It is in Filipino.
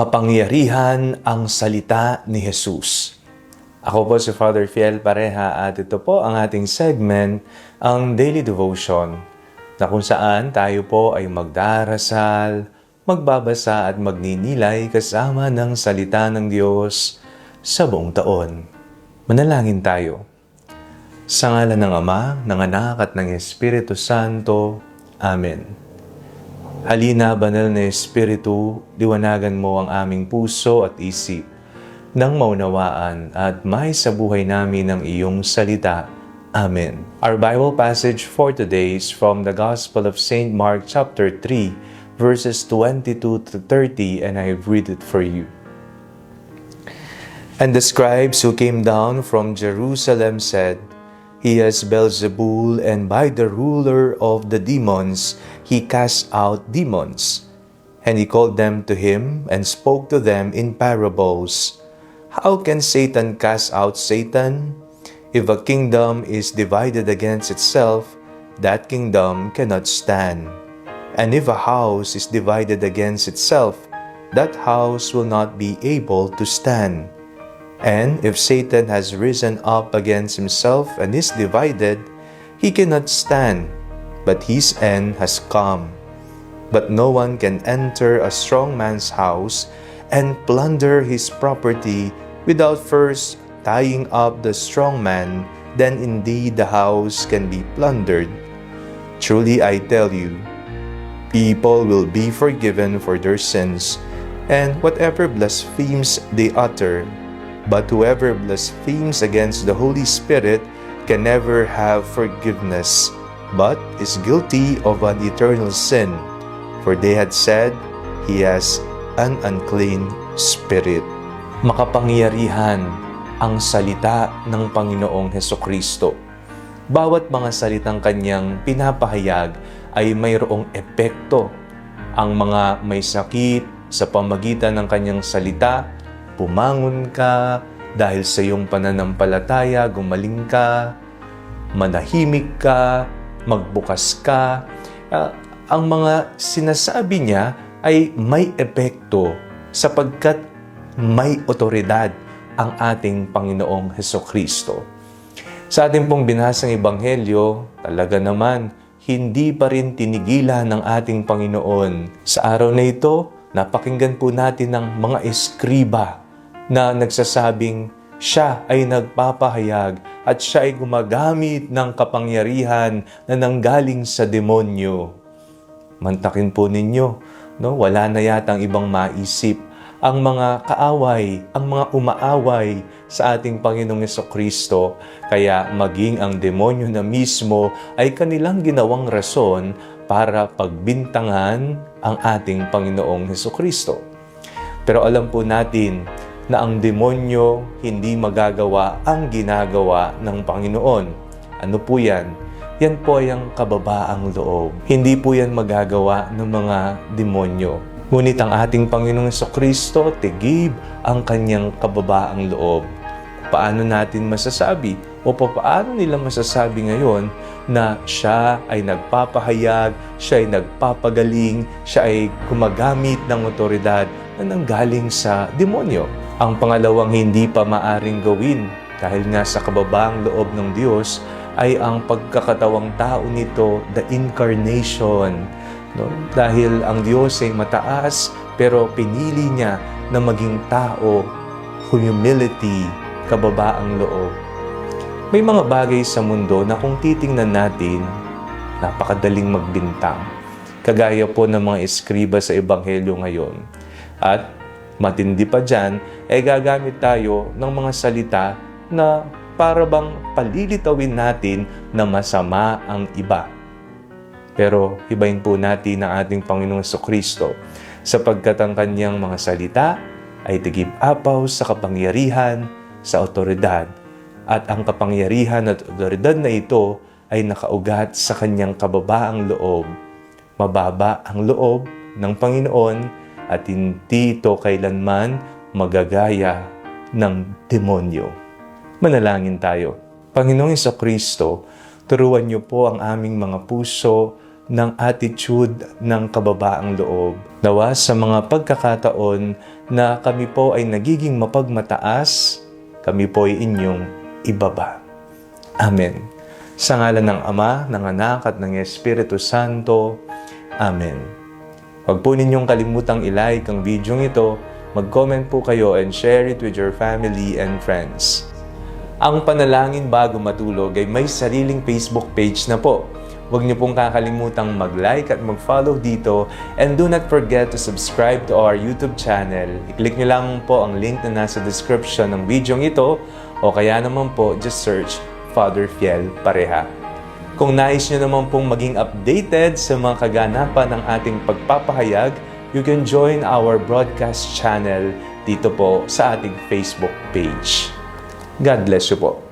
Kapangyarihan ang salita ni Jesus. Ako po si Father Fiel Pareha at ito po ang ating segment, ang Daily Devotion, na kung saan tayo po ay magdarasal, magbabasa at magninilay kasama ng salita ng Diyos sa buong taon. Manalangin tayo. Sa ngalan ng Ama, ng Anak at ng Espiritu Santo. Amen. Halina, banal na Espiritu, liwanagan mo ang aming puso at isip nang maunawaan at may sa buhay namin ang iyong salita. Amen. Our Bible passage for today is from the Gospel of St. Mark chapter 3, verses 22 to 30, and I read it for you. And the scribes who came down from Jerusalem said, He has Beelzebul, and by the ruler of the demons he casts out demons. And he called them to him and spoke to them in parables. How can Satan cast out Satan? If a kingdom is divided against itself, that kingdom cannot stand. And if a house is divided against itself, that house will not be able to stand. And if Satan has risen up against himself and is divided, he cannot stand, but his end has come. But no one can enter a strong man's house and plunder his property without first tying up the strong man, then indeed the house can be plundered. Truly I tell you, people will be forgiven for their sins, and whatever blasphemies they utter, but whoever blasphemes against the Holy Spirit can never have forgiveness, but is guilty of an eternal sin. For they had said, He has an unclean spirit. Makapangyarihan ang salita ng Panginoong Heso Kristo. Bawat mga salitang kanyang pinapahayag ay mayroong epekto. Ang mga may sakit sa pamagitan ng kanyang salita pumangon ka, dahil sa iyong pananampalataya, gumaling ka, manahimik ka, magbukas ka. Uh, ang mga sinasabi niya ay may epekto sapagkat may otoridad ang ating Panginoong Heso Kristo. Sa ating pong binasang Ebanghelyo, talaga naman, hindi pa rin tinigilan ng ating Panginoon. Sa araw na ito, napakinggan po natin ng mga eskriba na nagsasabing siya ay nagpapahayag at siya ay gumagamit ng kapangyarihan na nanggaling sa demonyo. Mantakin po ninyo, no? wala na yata ang ibang maisip ang mga kaaway, ang mga umaaway sa ating Panginoong Kristo, kaya maging ang demonyo na mismo ay kanilang ginawang rason para pagbintangan ang ating Panginoong Kristo. Pero alam po natin na ang demonyo hindi magagawa ang ginagawa ng Panginoon. Ano po yan? Yan po ay ang kababaang loob. Hindi po yan magagawa ng mga demonyo. Ngunit ang ating Panginoong Kristo, tigib ang kanyang kababaang loob. Paano natin masasabi o paano nila masasabi ngayon na siya ay nagpapahayag, siya ay nagpapagaling, siya ay gumagamit ng otoridad na nanggaling sa demonyo. Ang pangalawang hindi pa maaring gawin dahil nga sa kababaang loob ng Diyos ay ang pagkakatawang tao nito, the incarnation No? Dahil ang Diyos ay mataas, pero pinili niya na maging tao, humility, kababaang loob. May mga bagay sa mundo na kung titingnan natin, napakadaling magbintang. Kagaya po ng mga eskriba sa Ebanghelyo ngayon. At matindi pa dyan, ay gagamit tayo ng mga salita na para bang palilitawin natin na masama ang iba pero hibayin po natin ang ating Panginoong Kristo sapagkat ang kanyang mga salita ay tigib apaw sa kapangyarihan, sa otoridad. At ang kapangyarihan at otoridad na ito ay nakaugat sa kanyang kababaang loob. Mababa ang loob ng Panginoon at hindi ito kailanman magagaya ng demonyo. Manalangin tayo. Panginoong Kristo, turuan niyo po ang aming mga puso ng attitude ng kababaang loob. Nawa sa mga pagkakataon na kami po ay nagiging mapagmataas, kami po ay inyong ibaba. Amen. Sa ngalan ng Ama, ng Anak at ng Espiritu Santo. Amen. Huwag po ninyong kalimutang ilike ang video ito, mag-comment po kayo and share it with your family and friends. Ang panalangin bago matulog ay may sariling Facebook page na po. Huwag niyo pong kakalimutang mag-like at mag-follow dito and do not forget to subscribe to our YouTube channel. I-click niyo lang po ang link na nasa description ng video ito o kaya naman po just search Father Fiel Pareha. Kung nais nyo naman pong maging updated sa mga kaganapan ng ating pagpapahayag, you can join our broadcast channel dito po sa ating Facebook page. God bless you po.